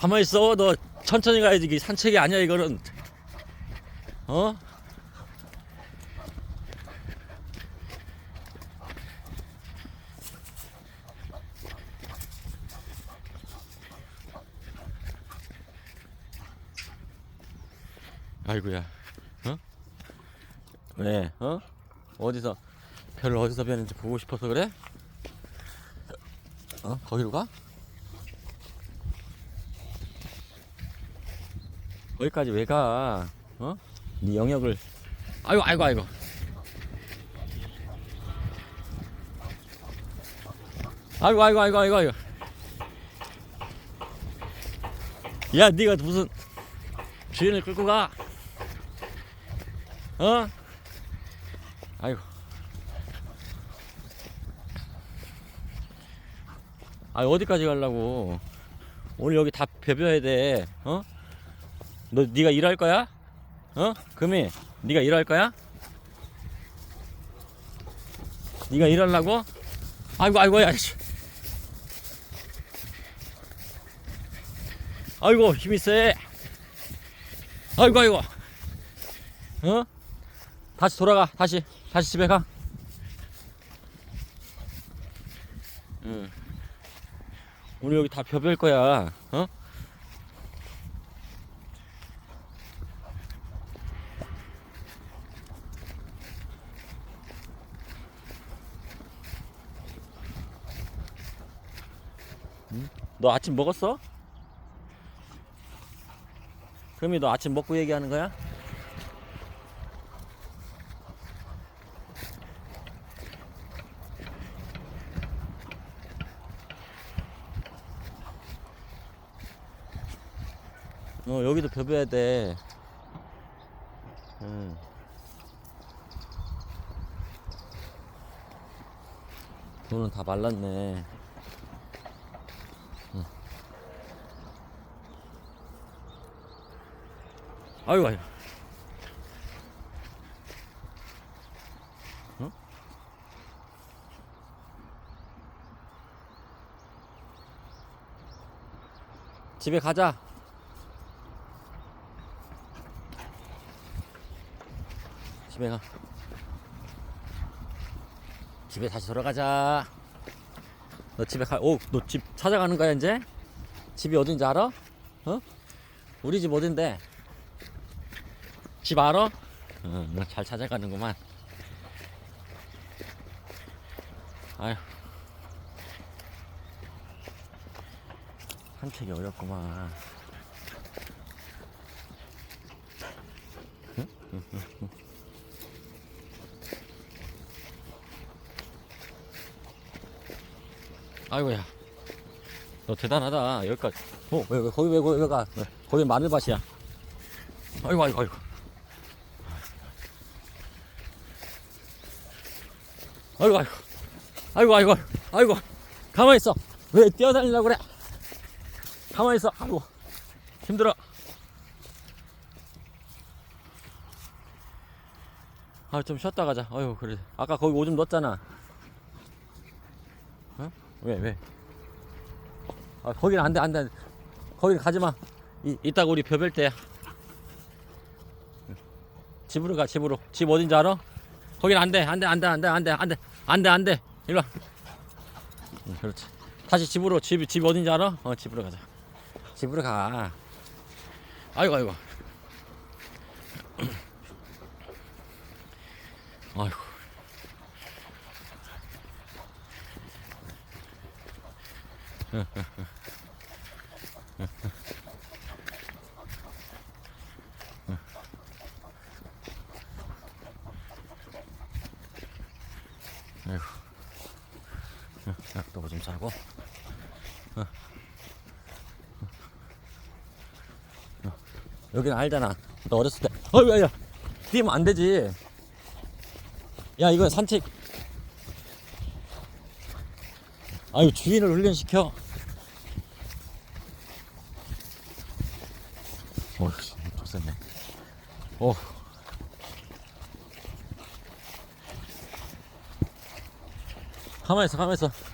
가만히 있어. 너 천천히 가야지. 이게 산책이 아니야, 이거는. 어? 아이고야. 어? 왜? 어? 어디서 별을 어디서 뵀는지 보고 싶어서 그래? 어? 거기로 가? 거기까지 왜 가? 어? 네 영역을 아이고 아이고 아이고 아이고 아이고 아이고 아이고 아이고 야 네가 무슨 주인을 끌고 가? 어? 아이고 아 어디까지 가려고 오늘 여기 다 배벼야 돼 어? 너 네가 일할 거야? 어? 금이 네가 일할 거야? 네가 일하려고? 아이고 아이고 야 씨. 아이고 힘이 세 아이고 아이고 어? 다시 돌아가 다시 다시 집에 가 응. 오늘 여기 다 벼벨 거야 어? 너 아침 먹었어? 그럼이 너 아침 먹고 얘기하는 거야? 어 여기도 벼벼야 돼. 응. 돈은 다 말랐네. 아이고 아이고. 어? 집에 가자. 집에 가. 집에 다시 돌아가자. 너 집에 가. 오, 너 집 찾아가는 거야 이제? 집이 어딘지 알아? 어? 우리 집 어딘데? 집 알아? 어, 너잘 찾아가는구만. 아휴. 산책이 어렵구만. 응? 응, 응, 응. 아이고야. 너 대단하다. 여기까지. 어, 왜, 왜, 거기 왜, 거기 왜 가? 왜? 거기 마늘밭이야. 아이고, 아이고, 아이고. 아이고 아이고. 아이고 아이고 아이고. 가만히 있어. 왜 뛰어다니려고 그래? 가만히 있어. 아이고. 힘들어. 아 좀 쉬었다 가자. 아이고 그래. 아까 거기 오줌 넣었잖아. 어? 왜 왜? 아 거기는 안돼 안돼 거기는 가지마. 이, 이따가 우리 벼벨 때야. 집으로 가 집으로. 집 어딘지 알아? 거긴 안 돼, 안 돼, 안 돼, 안 돼, 안 돼, 안 돼, 안 돼, 안 돼. 일로 와. 응, 그렇지. 다시 집으로, 집, 집 어딘지 알아? 어, 집으로 가자. 집으로 가. 아이고. 아이고. 아이고. 어, 약도 좀 사고. 어. 어. 여기는 알잖아. 너 어렸을 때. 어이, 야, 야. 뛰면 안 되지. 야, 이거 산책. 아유, 주인을 훈련시켜. 어휴, 좋겠네. 어. 가만히 있어, 가만히 있어.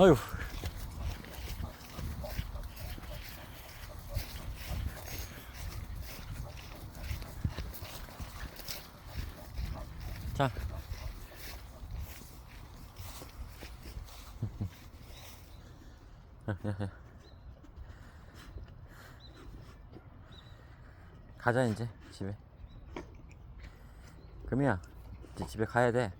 아유. 자. 가자 이제 집에. 금이야 이제 집에 가야 돼.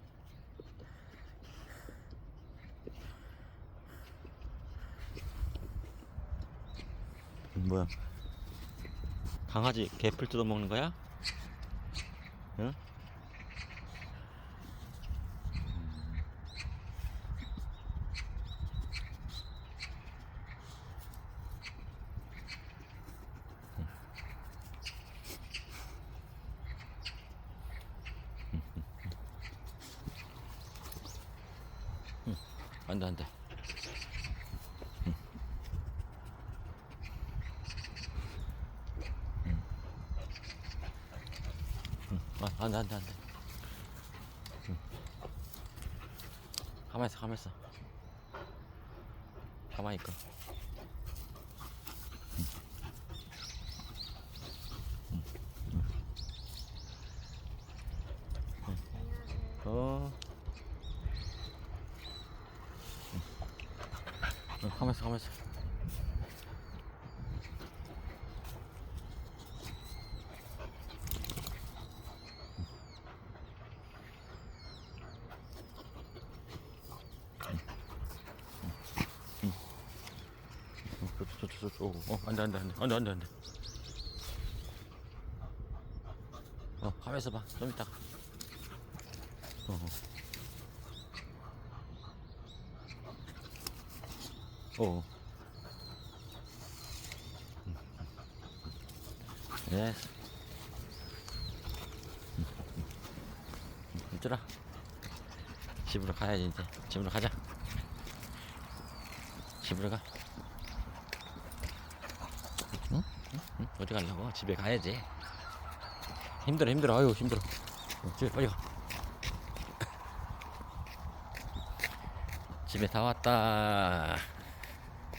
뭐야? 강아지 개풀 뜯어 먹는 거야? 응? 안돼 안돼. 아, 안 돼 안 돼 안돼. 가만 있어 가만 있어. 가만히 있고. 어. 응, 가만 있어 가만 있어. 저저저저 어 안 돼 안 돼 안 돼 안 돼 안 돼 안 돼 어 가만 있어 봐좀 이따가. 어, 어. 어. 예스 얘들아. 집으로 가야지 이제. 집으로 가자. 집으로 가 응? 응? 응? 어디 가려고? 집에 가야지. 힘들어, 힘들어. 아유, 힘들어. 어, 집에 빨리 가. 집에 다 왔다.